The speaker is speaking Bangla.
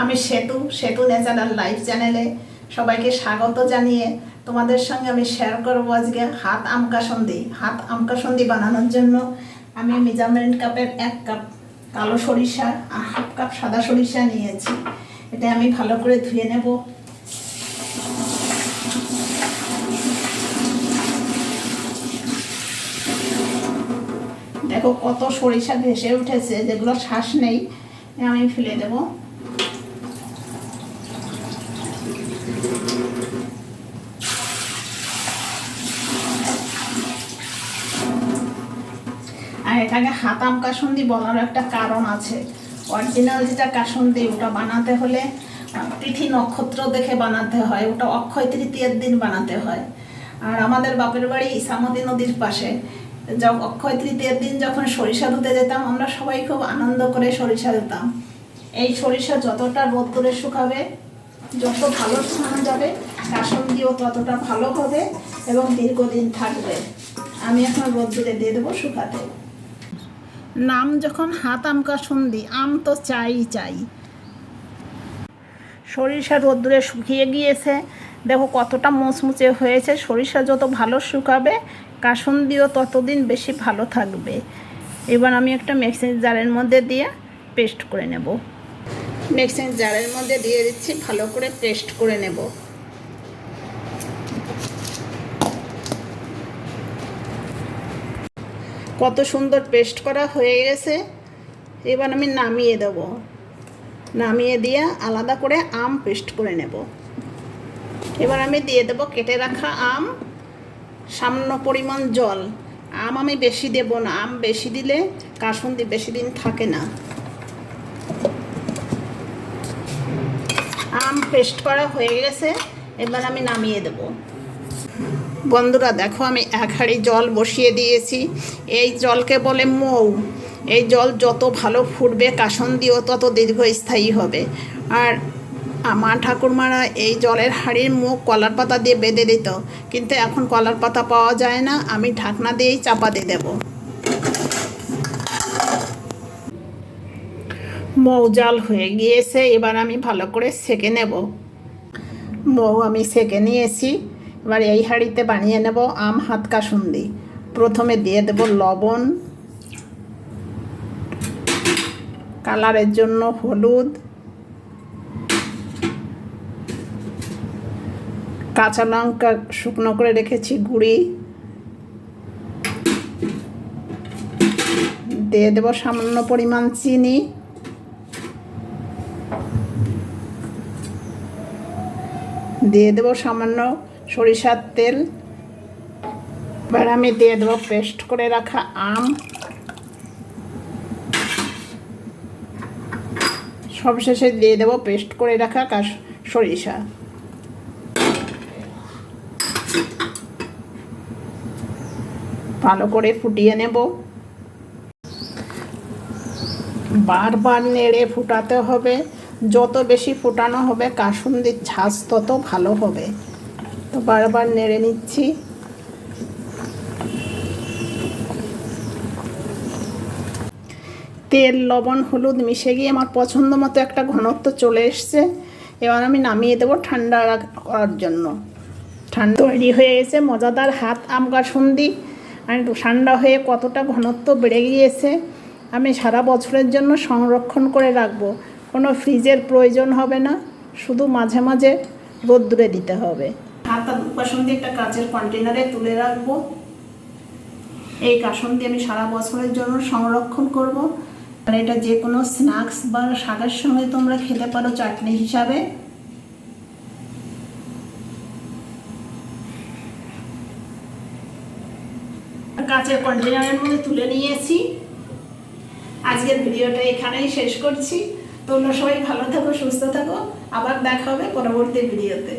আমি সেতু সেতু ন্যাচারাল লাইফ চ্যানেলে সবাইকে স্বাগত জানিয়ে তোমাদের সঙ্গে আমি শেয়ার করব আজকে হাত আমকাসন্দি হাত আমকাসন্দি বানানোর জন্য আমি মেজারমেন্ট কাপের এক কাপ কালো সরিষা আর হাফ কাপ সাদা সরিষা নিয়েছি। এটা আমি ভালো করে ধুয়ে নেব। দেখো কত সরিষা ভেসে উঠেছে, যেগুলো শ্বাস নেই আমি ফেলে দেব। এটাকে হাতাম কাসন্দি বলার একটা কারণ আছে। অরিজিনাল যেটা কাসন্দি, ওটা বানাতে হলে তিথি নক্ষত্র দেখে বানাতে হয়, ওটা অক্ষয় তৃতীয়ার দিন বানাতে হয়। আর আমাদের বাপের বাড়ি ইসামতি নদীর পাশে। অক্ষয় তৃতীয়ার দিন যখন সরিষা ধুতে যেতাম, আমরা সবাই খুব আনন্দ করে সরিষা দিতাম এই সরিষা যতটা রোদ্দুরে শুকাবে, যত ভালো শুকানো যাবে, কাসন্দিও ততটা ভালো হবে এবং দীর্ঘদিন থাকবে। আমি এখন রোদ্দুরে দিয়ে দেবো শুকাতে। নাম যখন হাত আম কাসন্দি আম তো চাই চাই। সরিষা রোদ্দুরে শুকিয়ে গিয়েছে। দেখো কতটা মুচমুচে হয়েছে। সরিষা যত ভালো শুকাবে কাসন্দিও ততদিন বেশি ভালো থাকবে। এবার আমি একটা মিক্সিং জারের মধ্যে দিয়ে পেস্ট করে নেব। মিক্সিং জারের মধ্যে দিয়ে দিচ্ছি, ভালো করে পেস্ট করে নেব। কত সুন্দর পেস্ট করা হয়ে গেছে। এবার আমি নামিয়ে দেব। নামিয়ে দিয়ে আলাদা করে আম পেস্ট করে নেব। এবার আমি দিয়ে দেব কেটে রাখা আম, সামান্য পরিমাণ জল। আম আমি বেশি দেব না, আম বেশি দিলে কাসুন্দি বেশি দিন থাকে না। আম পেস্ট করা হয়ে গেছে, এবার আমি নামিয়ে দেব। বন্ধুরা দেখো আমি এক হাঁড়ি জল বসিয়ে দিয়েছি। এই জলকে বলে মৌ। এই জল যত ভালো ফুটবে কাসন্দিও তত দীর্ঘস্থায়ী হবে। আর আমার ঠাকুরমারা এই জলের হাঁড়ির মুখ কলার পাতা দিয়ে বেঁধে দিত। কিন্তু এখন কলার পাতা পাওয়া যায় না, আমি ঢাকনা দিয়েই চাপা দিয়ে দেবো। মৌ জাল হয়ে গিয়েছে, এবার আমি ভালো করে সেকে নেব। মৌ আমি সেকে নিয়েছি। এবার এই হাঁড়িতে বানিয়ে নেব আম হাত কাসুন্দি। প্রথমে দিয়ে দেব লবণ। কালারের জন্য হলুদ। কাঁচা লঙ্কা শুকনো করে রেখেছি গুঁড়ি। দিয়ে দেব সামান্য পরিমাণ চিনি। দিয়ে দেবো সামান্য সরিষার তেল। এবার আমি দিয়ে দেবো পেস্ট করে রাখা আম। সবশেষে দিয়ে দেবো পেস্ট করে রাখা কাশ সরিষা। ভালো করে ফুটিয়ে নেব। বারবার নেড়ে ফুটাতে হবে। যত বেশি ফোটানো হবে কাসুন্দির ঝাঁজ তত ভালো হবে। তো বারবার নেড়ে নিচ্ছি। তেল, লবণ, হলুদ মিশে গিয়ে আমার পছন্দ মতো একটা ঘনত্ব চলে এসছে। এবার আমি নামিয়ে দেবো ঠান্ডা করার জন্য। ঠান্ডা তৈরি হয়ে গেছে, মজাদার হাত আম কাসুন্দি। আর ঠান্ডা হয়ে কতটা ঘনত্ব বেড়ে গিয়েছে, আমি সারা বছরের জন্য সংরক্ষণ করে রাখব। কোনো ফ্রিজের প্রয়োজন হবে না, শুধু মাঝে মাঝে রোদ্দুরে দিতে হবে। হাত কাসন্দি একটা কাচের কন্টেনারে তুলে রাখব। এই কাসন্দি আমি সারা বছরের জন্য সংরক্ষণ করব। আর এটা যে কোনো স্ন্যাক্স বা শাকের সঙ্গে তোমরা খেতে পারো চাটনি হিসাবে। কাচের কন্টেনারের মধ্যে তুলে নিয়েছি। আজকের ভিডিওটা এখানেই শেষ করছি। তোমরা সবাই ভালো থাকো, সুস্থ থাকো। আবার দেখা হবে পরবর্তী ভিডিওতে।